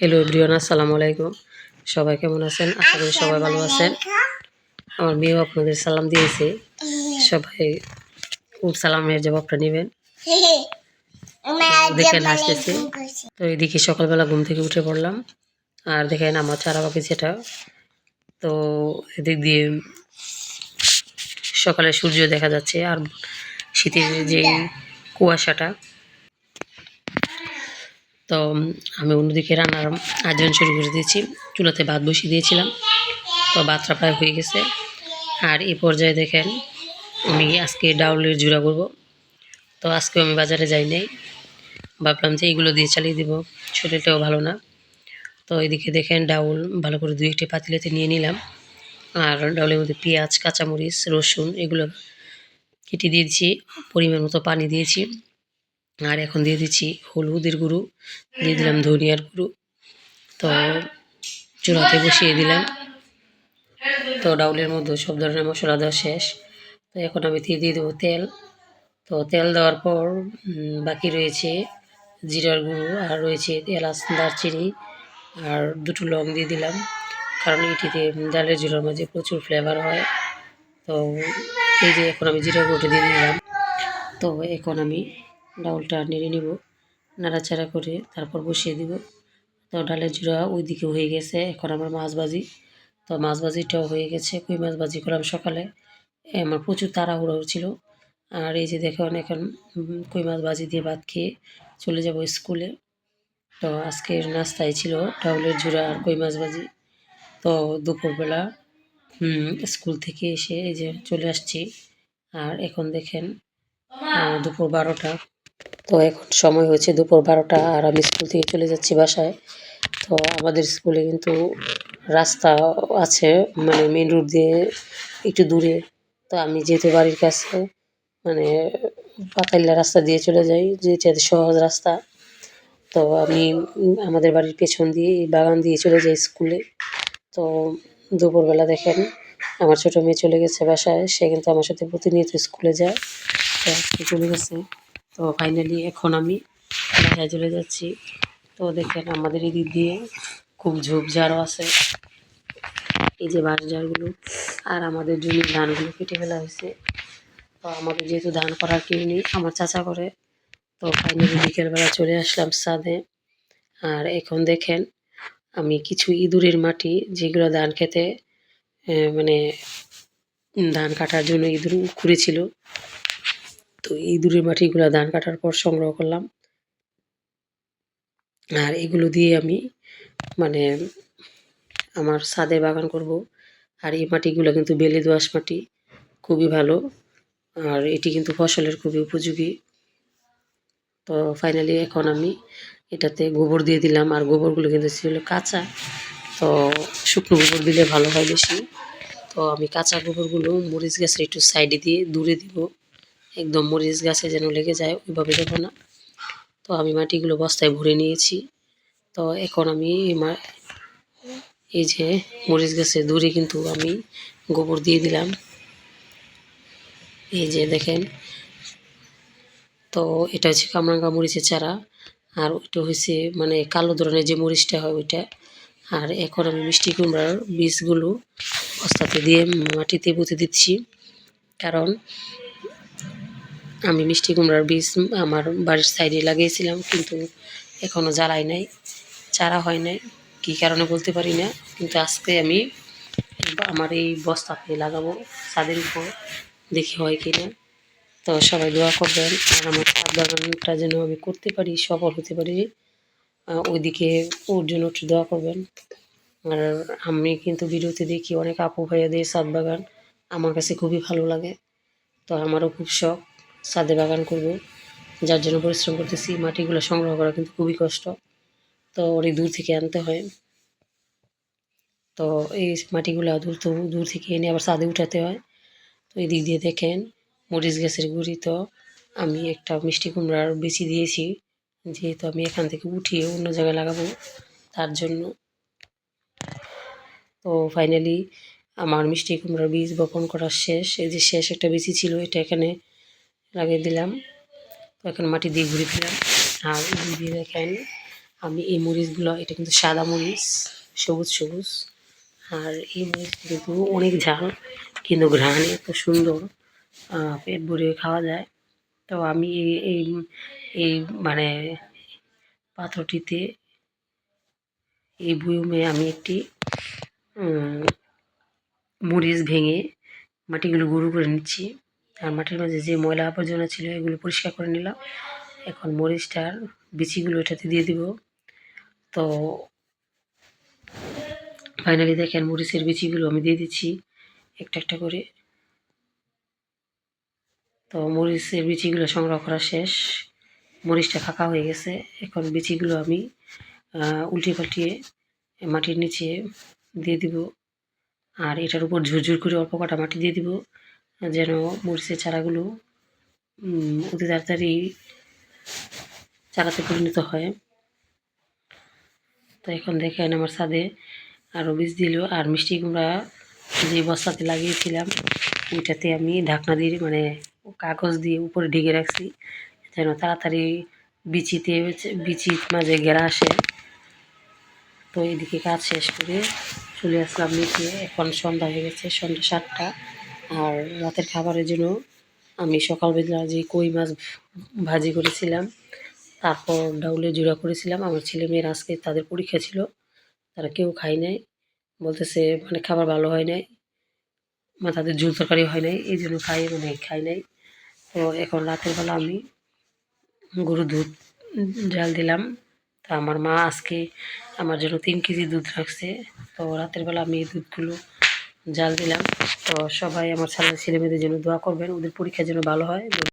Hello everyone আসসালামু আলাইকুম। সবাই কেমন আছেন? আশা করি সবাই ভালো আছেন। আমার মেয়েও আপনাদের সালাম দিয়েছে। সবাই খুব সালামের জবাবটা নেবেন। দেখেন, হাসতেছে। তো এদিকে সকালবেলা ঘুম থেকে উঠে পড়লাম। আর দেখেন, আমার চারা বাকি সেটা তো এদিক দিয়ে সকালে সূর্য দেখা যাচ্ছে। আর শীতের যে কুয়াশাটা তো আমি অন্যদিকে রান্নার আয়োজন শুরু করে দিয়েছি। চুলাতে ভাত বসিয়ে দিয়েছিলাম। তো ভাতটা প্রায় হয়ে গেছে। আর এই পর্যায়ে দেখেন, আমি আজকে ডাউলের জুড়া করব। তো আজকে আমি বাজারে যাই নাই। ভাবলাম যে এইগুলো দিয়ে চালিয়ে দিব। শরীরটাও ভালো না। তো এদিকে দেখেন, ডাউল ভালো করে দুই একটি পাতিলেতে নিয়ে নিলাম। আর ডাউলের মধ্যে পেঁয়াজ, কাঁচামরিচ, রসুন, এগুলো কেটে দিয়েছি। পরিমাণ মতো পানি দিয়েছি। আর এখন দিয়ে দিচ্ছি হলুদের গুঁড়ো, দিয়ে দিলাম ধনিয়ার গুঁড়ো। তো চুলাতে বসিয়ে দিলাম। তো ডাউলের মধ্যে সব ধরনের মশলা দেওয়া শেষ। তো এখন আমি দিয়ে দিয়ে দেবো তেল। তো তেল দেওয়ার পর বাকি রয়েছে জিরার গুঁড়ো আর রয়েছে এলাচ, দারচিনি আর দুটো লং দিয়ে দিলাম। কারণ এটিতে ডালের জিরার মাঝে প্রচুর ফ্লেভার হয়। তো এই যে এখন আমি জিরার গুঁড়োটা দিয়ে দিলাম। তো এখন আমি ডাউলটা নেড়ে নিব, নাড়াচাড়া করে তারপর বসিয়ে দিব। তো ডালের জুড়া ওইদিকে হয়ে গেছে, এখন আমার মাছ ভাজি। তো মাছ ভাজিটাও হয়ে গেছে, কই মাছ ভাজি করলাম সকালে। আমার প্রচুর তাড়াহুড়ো ছিল। আর এই যে দেখুন, এখন কই মাছ ভাজি দিয়ে ভাত খেয়ে চলে যাব স্কুলে। তো আজকের নাস্তায় ছিল ডাউলের জুড়া আর কই মাছ ভাজি। তো দুপুরবেলা স্কুল থেকে এসে এই যে চলে আসছি। আর এখন দেখেন দুপুর বারোটা। তো এখন সময় হয়েছে দুপুর বারোটা আর আমি স্কুল থেকে চলে যাচ্ছি বাসায়। তো আমাদের স্কুলে কিন্তু রাস্তা আছে মানে মেন রোড দিয়ে একটু দূরে। তো আমি যেহেতু বাড়ির কাছে মানে পাতাইলা রাস্তা দিয়ে চলে যাই যেটা সহজ রাস্তা। তো আমি আমাদের বাড়ির পেছন দিয়ে, বাগান দিয়ে চলে যাই স্কুলে। তো দুপুরবেলা দেখেন, আমার ছোটো মেয়ে চলে গেছে বাসায়। সে কিন্তু আমার সাথে প্রতিনিয়ত স্কুলে যায়। তো চলে গেছে। তো ফাইনালি এখন আমি বাসায় চলে যাচ্ছি। তো দেখেন আমাদের এদিক দিয়ে খুব ঝোপঝাড়ও আছে। এই যে বাঁশ ঝাড়গুলো আর আমাদের জমির ধানগুলো কেটে ফেলা হয়েছে। তো আমাদের যেহেতু ধান করার কেউ নেই, আমার চাচা করে। তো ফাইনালি বিকেলবেলা চলে আসলাম ছাদে। আর এখন দেখেন আমি কিছু ইঁদুরের মাটি যেগুলো ধান খেতে মানে ধান কাটার জন্য ইঁদুর ঘুরেছিল তো এই ইঁদুরের মাটিগুলো ধান কাটার পর সংগ্রহ করলাম। আর এগুলো দিয়ে আমি মানে আমার ছাদে বাগান করব। আর এই মাটিগুলো কিন্তু বেলে দোআঁশ মাটি, খুবই ভালো। আর এটি কিন্তু ফসলের খুবই উপযোগী। তো ফাইনালি এখন আমি এটাতে গোবর দিয়ে দিলাম। আর গোবরগুলো কিন্তু ছিল কাঁচা। তো শুকনো গোবর দিলে ভালো হয় বেশি। তো আমি কাঁচা গোবরগুলো মরিচ গাছের একটু সাইডে দিয়ে দূরে দিব। একদম মরিচ গাছে যেন লেগে যায়, ওইভাবে দেবো না। তো আমি মাটিগুলো বস্তায় ভরে নিয়েছি। তো এখন আমি এই যে মরিচ গাছের দূরে কিন্তু আমি গোবর দিয়ে দিলাম। এই যে দেখেন। তো এটা হচ্ছে কামরাঙ্গা মরিচের চারা। আর ওইটা হচ্ছে মানে কালো ধরনের যে মরিচটা হয় ওইটা। আর এখন আমি মিষ্টি কুমড়ার বীজগুলো বস্তাতে দিয়ে মাটিতে পুঁতে দিচ্ছি। কারণ আমি মিষ্টি কুমড়ার বীজ আমার বাড়ির সাইডে লাগিয়েছিলাম, কিন্তু এখনও জ্বালাই নাই, চারা হয় নাই, কী কারণে বলতে পারি না, কিন্তু আজকে আমি আমার এই বস্তাতে লাগাবো, ছাদের উপর, দেখি হয় কি না তো সবাই দোয়া করবেন, আর আমার ছাদ বাগানটা যেন আমি করতে পারি, সফল হতে পারি ওইদিকে ওর জন্য একটু দোয়া করবেন। আর আমি কিন্তু ভিডিওতে দেখি অনেক আপু ভাইয়াদের ছাদ বাগান আমার কাছে খুবই ভালো লাগে, তো আমারও খুব শখ। ছাদে বাগান করব। যার জন্য পরিশ্রম করতেছি, মাটিগুলো সংগ্রহ করা কিন্তু খুবই কষ্ট। তো অনেক দূর থেকে আনতে হয়। তো এই মাটিগুলো দূর তো দূর থেকে এনে আবার ছাদে উঠাতে হয়। তো এই দিক দিয়ে দেখেন, মরিচ গাছের গুঁড়ি তো আমি একটা মিষ্টি কুমড়ার বেশি দিয়েছি। যেহেতু আমি এখান থেকে উঠিয়ে অন্য জায়গায় লাগাবো, তার জন্য। তো ফাইনালি আমার মিষ্টি কুমড়ার বীজ বপন করা শেষ। এই যে শেষ একটা বেশি ছিল, এটা এখানে লাগিয়ে দিলাম। তো এখন মাটি দিয়ে ঘুরে দিলাম আর দিয়ে দেখেন, আমি এই মরিচগুলো, এটা কিন্তু সাদা মরিচ, সবুজ সবুজ। আর এই মরিচ কিন্তু অনেক ঝাল, কিন্তু ঘ্রাণে এত সুন্দর পেট ভরে খাওয়া যায়। তো আমি এই এই মানে পাত্রটিতে এই বুয়মে আমি একটি মরিচ ভেঙে মাটিগুলো গুঁড়ো করে নিচ্ছি। আর মাটির মাঝে যে ময়লা আবর্জনা ছিল, এগুলো পরিষ্কার করে নিলাম। এখন মরিচটার বিচিগুলো এটাতে দিয়ে দিব। তো ফাইনালি দেখেন মরিচের বিচিগুলো আমি দিয়ে দিচ্ছি একটা একটা করে। তো মরিচের বিচিগুলো সংগ্রহ করা শেষ। মরিচটা ফাঁকা হয়ে গেছে। এখন বিচিগুলো আমি উল্টে পাল্টিয়ে মাটির নিচে দিয়ে দিব। আর এটার উপর ঝুরঝুর করে অল্প কটা মাটি দিয়ে দিব। যেন মরিচের চারাগুলো অতি তাড়াতাড়ি চারাতে পরিণত হয়। তো এখন দেখেন আমার ছাদে আরও বীজ দিল আর মিষ্টি কুমড়া যে বস্তাতে লাগিয়েছিলাম, ওইটাতে আমি ঢাকনা দিয়ে মানে কাগজ দিয়ে উপরে ঢেকে রাখছি, যেন তাড়াতাড়ি বিচিতে, বিচির মাঝে গেরা আসে। তো এদিকে কাজ শেষ করে চলে আসলাম নিচে, এখন সন্ধ্যা হয়ে গেছে, সন্ধ্যা সাতটা। আর রাতের খাবারের জন্য আমি সকালবেলা যে কই মাছ ভাজি করেছিলাম, তারপর ডাউলে জোড়া করেছিলাম। আমার ছেলে মেয়ের আজকে তাদের পরীক্ষা ছিল, তারা কেউ খায় নাই। বলতেছে মানে খাবার ভালো হয় নাই মানে তাদের ঝুল তরকারি হয় নাই, এই জন্য খাই মানে খাই নাই। তো এখন রাতের বেলা আমি গরুর দুধ জাল দিলাম। তা আমার মা আজকে আমার জন্য তিন কেজি দুধ রাখছে। তো রাতের বেলা আমি এই দুধগুলো জাল দিলাম। তো সবাই আমার ছেলে মেয়েদের জন্য দোয়া করবেন। ওদের পরীক্ষার জন্য ভালো হয়।